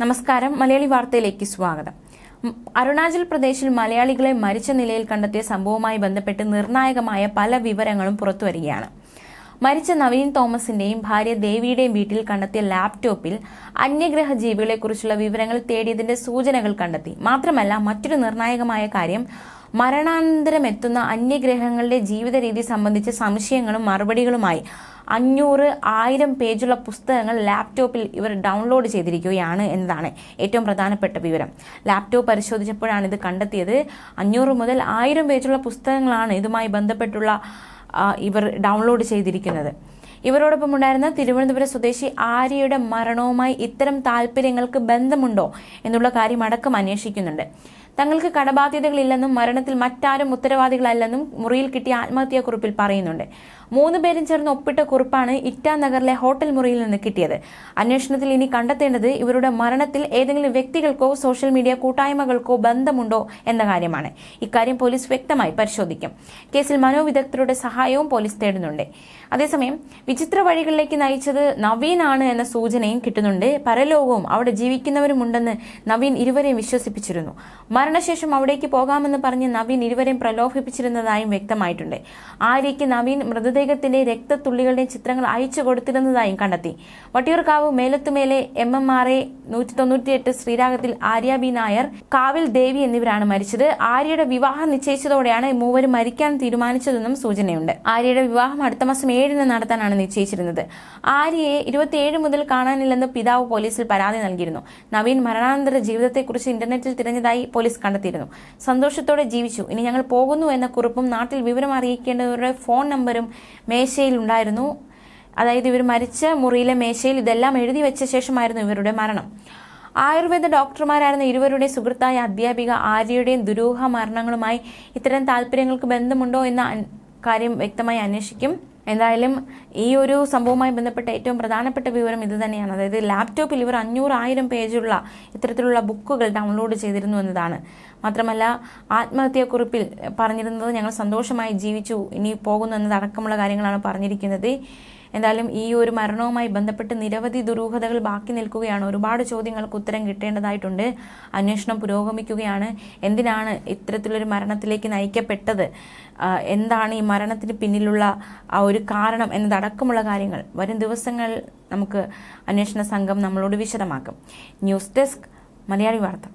നമസ്കാരം. മലയാളി വാർത്തയിലേക്ക് സ്വാഗതം. അരുണാചൽ പ്രദേശിൽ മലയാളികളെ മരിച്ച നിലയിൽ കണ്ടെത്തിയ സംഭവവുമായി ബന്ധപ്പെട്ട് നിർണായകമായ പല വിവരങ്ങളും പുറത്തുവരികയാണ്. മരിച്ച നവീൻ തോമസിന്റെയും ഭാര്യ ദേവിയുടെയും വീട്ടിൽ കണ്ടെത്തിയ ലാപ്ടോപ്പിൽ അന്യഗ്രഹ ജീവികളെക്കുറിച്ചുള്ള വിവരങ്ങൾ തേടിയതിന്റെ സൂചനകൾ കണ്ടെത്തി. മാത്രമല്ല മറ്റൊരു നിർണായകമായ കാര്യം മരണാന്തരം എത്തുന്ന അന്യഗ്രഹങ്ങളുടെ ജീവിത രീതി സംബന്ധിച്ച സംശയങ്ങളും മറുപടികളുമായി അഞ്ഞൂറ് ആയിരം പേജുള്ള പുസ്തകങ്ങൾ ലാപ്ടോപ്പിൽ ഇവർ ഡൗൺലോഡ് ചെയ്തിരിക്കുകയാണ് എന്നതാണ് ഏറ്റവും പ്രധാനപ്പെട്ട വിവരം. ലാപ്ടോപ്പ് പരിശോധിച്ചപ്പോഴാണ് ഇത് കണ്ടെത്തിയത്. അഞ്ഞൂറ് മുതൽ ആയിരം പേജുള്ള പുസ്തകങ്ങളാണ് ഇതുമായി ബന്ധപ്പെട്ടുള്ള ഇവർ ഡൗൺലോഡ് ചെയ്തിരിക്കുന്നത്. ഇവരോടൊപ്പം ഉണ്ടായിരുന്ന തിരുവനന്തപുരം സ്വദേശി ആര്യയുടെ മരണവുമായി ഇത്തരം താല്പര്യങ്ങൾക്ക് ബന്ധമുണ്ടോ എന്നുള്ള കാര്യം അടക്കം അന്വേഷിക്കുന്നുണ്ട്. തങ്ങൾക്ക് കടബാധ്യതകളില്ലെന്നും മരണത്തിൽ മറ്റാരും ഉത്തരവാദികളല്ലെന്നും മുറിയിൽ കിട്ടിയ ആത്മഹത്യാക്കുറിപ്പിൽ പറയുന്നുണ്ട്. മൂന്ന് പേരും ചേർന്ന് ഒപ്പിട്ട കുറിപ്പാണ് ഇറ്റാ നഗറിലെ ഹോട്ടൽ മുറിയിൽ നിന്ന് കിട്ടിയത്. അന്വേഷണത്തിൽ ഇനി കണ്ടെത്തേണ്ടത് ഇവരുടെ മരണത്തിൽ ഏതെങ്കിലും വ്യക്തികൾക്കോ സോഷ്യൽ മീഡിയ കൂട്ടായ്മകൾക്കോ ബന്ധമുണ്ടോ എന്ന കാര്യമാണ്. ഇക്കാര്യം പോലീസ് വ്യക്തമായി പരിശോധിക്കും. കേസിൽ മനോവിദഗ്ധരുടെ സഹായവും പോലീസ് തേടുന്നുണ്ട്. അതേസമയം വിചിത്ര വഴികളിലേക്ക് നയിച്ചത് നവീനാണ് എന്ന സൂചനയും കിട്ടുന്നുണ്ട്. പരലോകവും അവിടെ ജീവിക്കുന്നവരുമുണ്ടെന്ന് നവീൻ ഇരുവരെയും വിശ്വസിപ്പിച്ചിരുന്നു. മരണശേഷം അവിടേക്ക് പോകാമെന്ന് പറഞ്ഞ് നവീൻ ഇരുവരെയും പ്രലോഭിപ്പിച്ചിരുന്നതായും വ്യക്തമായിട്ടുണ്ട്. ആര്യയ്ക്ക് നവീൻ മൃതദേഹത്തിന്റെ രക്തത്തുള്ളികളുടെയും ചിത്രങ്ങൾ അയച്ചു കൊടുത്തിരുന്നതായും കണ്ടെത്തി. Vattiyoorkavu Melathumele M M R A നൂറ്റി തൊണ്ണൂറ്റിയെട്ട് ശ്രീരാഗത്തിൽ ആര്യ ബി നായർ കാവിൽ ദേവി എന്നിവരാണ് മരിച്ചത്. ആര്യയുടെ വിവാഹം നിശ്ചയിച്ചതോടെയാണ് മൂവരും മരിക്കാൻ തീരുമാനിച്ചതെന്നും സൂചനയുണ്ട്. ആര്യയുടെ വിവാഹം അടുത്ത മാസം ഏഴിന് നടത്താനാണ് നിശ്ചയിച്ചിരുന്നത്. ആര്യയെ ഇരുപത്തിയേഴ് മുതൽ കാണാനില്ലെന്ന് പിതാവ് പോലീസിൽ പരാതി നൽകിയിരുന്നു. നവീൻ മരണാനന്തര ജീവിതത്തെക്കുറിച്ച് ഇന്റർനെറ്റിൽ തിരഞ്ഞതായി പോലീസ് കണ്ടെത്തിയിരുന്നു. സന്തോഷത്തോടെ ജീവിച്ചു. ഇനി ഞങ്ങൾ പോകുന്നു എന്ന കുറിപ്പും നാട്ടിൽ വിവരം അറിയിക്കേണ്ടവരുടെ ഫോൺ നമ്പറും മേശയിൽ ഉണ്ടായിരുന്നു. അതായത് ഇവർ മരിച്ച മുറിയിലെ മേശയിൽ ഇതെല്ലാം എഴുതി വെച്ച ശേഷമായിരുന്നു ഇവരുടെ മരണം. ആയുർവേദ ഡോക്ടർമാരായിരുന്ന ഇരുവരുടെ സുഹൃത്തായ അധ്യാപിക ആര്യയുടെയും ദുരൂഹ മരണങ്ങളുമായി ഇത്തരം താല്പര്യങ്ങൾക്ക് ബന്ധമുണ്ടോ എന്ന കാര്യം വ്യക്തമായി അന്വേഷിക്കും. എന്തായാലും ഈ ഒരു സംഭവവുമായി ബന്ധപ്പെട്ട ഏറ്റവും പ്രധാനപ്പെട്ട വിവരം ഇത് തന്നെയാണ്. അതായത് ലാപ്ടോപ്പിൽ ഇവർ അഞ്ഞൂറായിരം പേജുള്ള ഇത്തരത്തിലുള്ള ബുക്കുകൾ ഡൗൺലോഡ് ചെയ്തിരുന്നു എന്നതാണ്. മാത്രമല്ല ആത്മഹത്യാക്കുറിപ്പിൽ പറഞ്ഞിരുന്നത് ഞങ്ങൾ സന്തോഷമായി ജീവിച്ചു ഇനി പോകുന്നു എന്നതടക്കമുള്ള കാര്യങ്ങളാണ് പറഞ്ഞിരിക്കുന്നത്. എന്തായാലും ഈ ഒരു മരണവുമായി ബന്ധപ്പെട്ട് നിരവധി ദുരൂഹതകൾ ബാക്കി നിൽക്കുകയാണ്. ഒരുപാട് ചോദ്യങ്ങൾക്ക് ഉത്തരം കിട്ടേണ്ടതായിട്ടുണ്ട്. അന്വേഷണം പുരോഗമിക്കുകയാണ്. എന്തിനാണ് ഇത്തരത്തിലൊരു മരണത്തിലേക്ക് നയിക്കപ്പെട്ടത്? എന്താണ് ഈ മരണത്തിന് പിന്നിലുള്ള ആ ഒരു കാരണം എന്നതടക്കമുള്ള കാര്യങ്ങൾ വരും ദിവസങ്ങൾ നമുക്ക് അന്വേഷണ സംഘം നമ്മളോട് വിശദമാക്കും. ന്യൂസ് ഡെസ്ക് മലയാളി വാർത്ത.